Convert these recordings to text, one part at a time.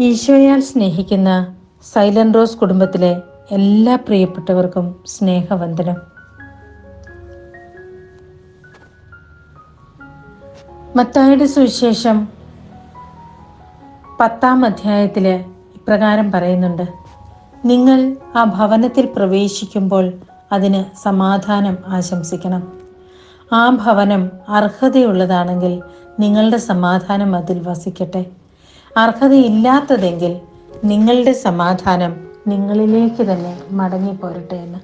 ഈശോയാൽ സ്നേഹിക്കുന്ന silent rose കുടുംബത്തിലെ എല്ലാ പ്രിയപ്പെട്ടവർക്കും സ്നേഹവന്ദനം. മത്തായുടെ സുവിശേഷം പത്താം അധ്യായത്തിൽ ഇപ്രകാരം പറയുന്നുണ്ട്. നിങ്ങൾ ആ ഭവനത്തിൽ പ്രവേശിക്കുമ്പോൾ അതിന് സമാധാനം ആശംസിക്കണം. ആ ഭവനം അർഹതയുള്ളതാണെങ്കിൽ നിങ്ങളുടെ സമാധാനം അതിൽ വസിക്കട്ടെ. അർഹതയില്ലാത്തതെങ്കിൽ നിങ്ങളുടെ സമാധാനം നിങ്ങളിലേക്ക് തന്നെ മടങ്ങിപ്പോരട്ടെ എന്ന്.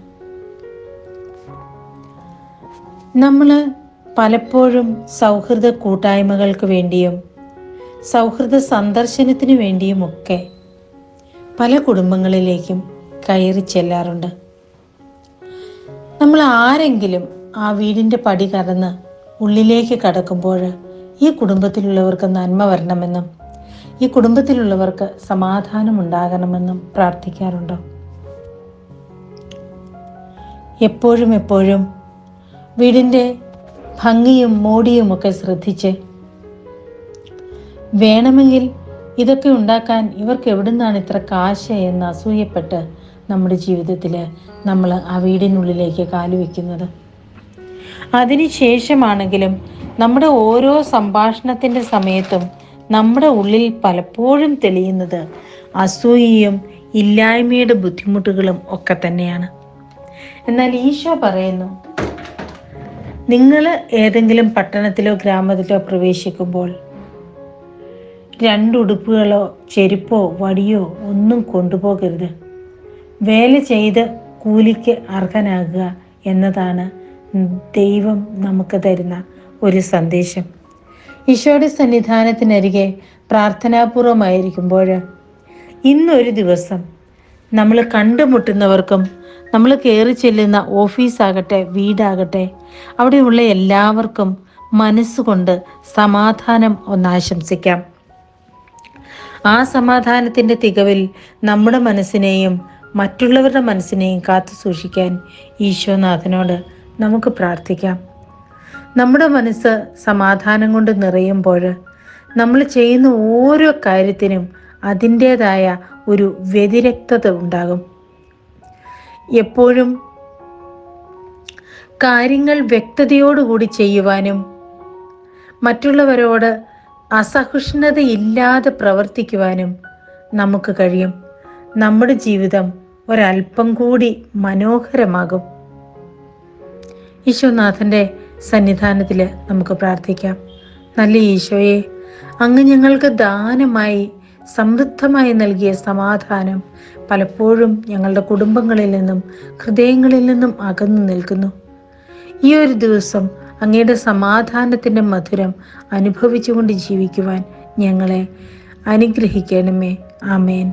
നമ്മൾ പലപ്പോഴും സൗഹൃദ കൂട്ടായ്മകൾക്ക് വേണ്ടിയും സൗഹൃദ സന്ദർശനത്തിന് വേണ്ടിയുമൊക്കെ പല കുടുംബങ്ങളിലേക്കും കയറി ചെല്ലാറുണ്ട്. നമ്മൾ ആരെങ്കിലും ആ വീടിന്റെ പടി കടന്ന് ഉള്ളിലേക്ക് കടക്കുമ്പോൾ ഈ കുടുംബത്തിലുള്ളവർക്ക് നന്മ വരണമെന്നും ഈ കുടുംബത്തിലുള്ളവർക്ക് സമാധാനം ഉണ്ടാകണമെന്നും പ്രാർത്ഥിക്കാറുണ്ടോ? എപ്പോഴും എപ്പോഴും വീടിന്റെ ഭംഗിയും മോടിയും ഒക്കെ ശ്രദ്ധിച്ച് വേണമെങ്കിൽ ഇതൊക്കെ ഉണ്ടാക്കാൻ ഇവർക്ക് എവിടുന്നാണ് ഇത്ര കാശ് എന്ന് അസൂയപ്പെട്ട് നമ്മുടെ ജീവിതത്തിൽ നമ്മൾ ആ വീടിനുള്ളിലേക്ക് കാലുവെക്കുന്നത് അതിനുശേഷമാണെങ്കിലും നമ്മുടെ ഓരോ സംഭാഷണത്തിന്റെ സമയത്തും നമ്മുടെ ഉള്ളിൽ പലപ്പോഴും തെളിയുന്നത് അസൂയയും ഇല്ലായ്മയുടെ ബുദ്ധിമുട്ടുകളും ഒക്കെ തന്നെയാണ്. എന്നാൽ ഈശോ പറയുന്നു നിങ്ങൾ ഏതെങ്കിലും പട്ടണത്തിലോ ഗ്രാമത്തിലോ പ്രവേശിക്കുമ്പോൾ രണ്ടുടുപ്പുകളോ ചെരുപ്പോ വടിയോ ഒന്നും കൊണ്ടുപോകരുത്. വേല ചെയ്ത് കൂലിക്ക് അർഹനാകുക എന്നതാണ് ദൈവം നമുക്ക് തരുന്ന ഒരു സന്ദേശം. ഈശോയുടെ സന്നിധാനത്തിനരികെ പ്രാർത്ഥനാപൂർവമായിരിക്കുമ്പോൾ ഇന്നൊരു ദിവസം നമ്മൾ കണ്ടുമുട്ടുന്നവർക്കും നമ്മൾ കയറി ചെല്ലുന്ന ഓഫീസാകട്ടെ വീടാകട്ടെ അവിടെയുള്ള എല്ലാവർക്കും മനസ്സുകൊണ്ട് സമാധാനം ഒന്ന് ആശംസിക്കാം. ആ സമാധാനത്തിന്റെ തികവിൽ നമ്മുടെ മനസ്സിനെയും മറ്റുള്ളവരുടെ മനസ്സിനെയും കാത്തു സൂക്ഷിക്കാൻ ഈശോനാഥനോട് നമുക്ക് പ്രാർത്ഥിക്കാം. നമ്മുടെ മനസ്സ് സമാധാനം കൊണ്ട് നിറയുമ്പോൾ നമ്മൾ ചെയ്യുന്ന ഓരോ കാര്യത്തിനും അതിന്റേതായ ഒരു വ്യതിരക്തത ഉണ്ടാകും. എപ്പോഴും കാര്യങ്ങൾ വ്യക്തതയോടുകൂടി ചെയ്യുവാനും മറ്റുള്ളവരോട് അസഹിഷ്ണുതയില്ലാതെ പ്രവർത്തിക്കുവാനും നമുക്ക് കഴിയും. നമ്മുടെ ജീവിതം ഒരല്പം കൂടി മനോഹരമാകും. ഈശോനാഥന്റെ സന്നിധാനത്തിൽ നമുക്ക് പ്രാർത്ഥിക്കാം. നല്ല ഈശോയെ അങ്ങ് ഞങ്ങൾക്ക് ദാനമായി സമൃദ്ധമായി നൽകിയ സമാധാനം പലപ്പോഴും ഞങ്ങളുടെ കുടുംബങ്ങളിൽ നിന്നും ഹൃദയങ്ങളിൽ നിന്നും അകന്നു നിൽക്കുന്നു. ഈ ഒരു ദിവസം അങ്ങയുടെ സമാധാനത്തിന്റെ മധുരം അനുഭവിച്ചുകൊണ്ട് ജീവിക്കുവാൻ ഞങ്ങളെ അനുഗ്രഹിക്കണമേ. ആമേൻ.